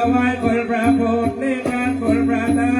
Brother, my good brother, put me back, good brother.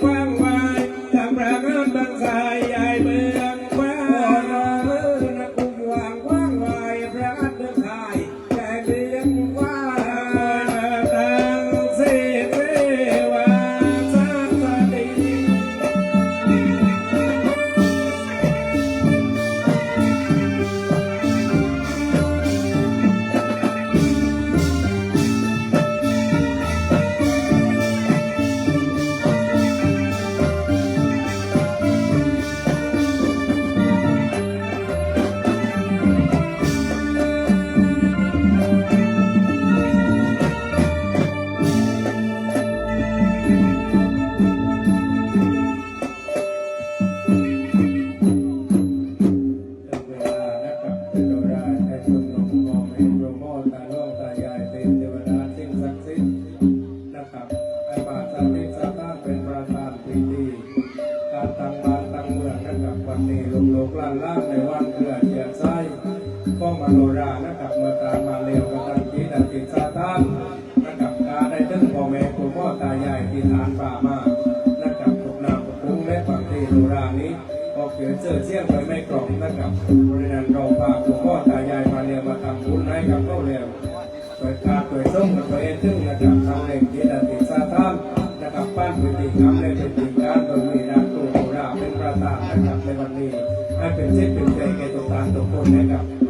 อเชี่ยงไปไม่กรอกนะครับบริหานเราฝากหลวงพ่อตายายมาเรียนมาทำบุญให้กับเราเร็วเปิดตาเปิดส้มกับตัวเองซึ่งนะครับทำเล็กเดียดันติดซาทานนะครับปั้นพื้นที่ทำเล็กเป็นตินการโดยมีดาวตูโราเป็นประสาทนะครับในวันนี้ให้เป็นเส้นเป็นใจแก่ตัวตาตัวคนนะครับ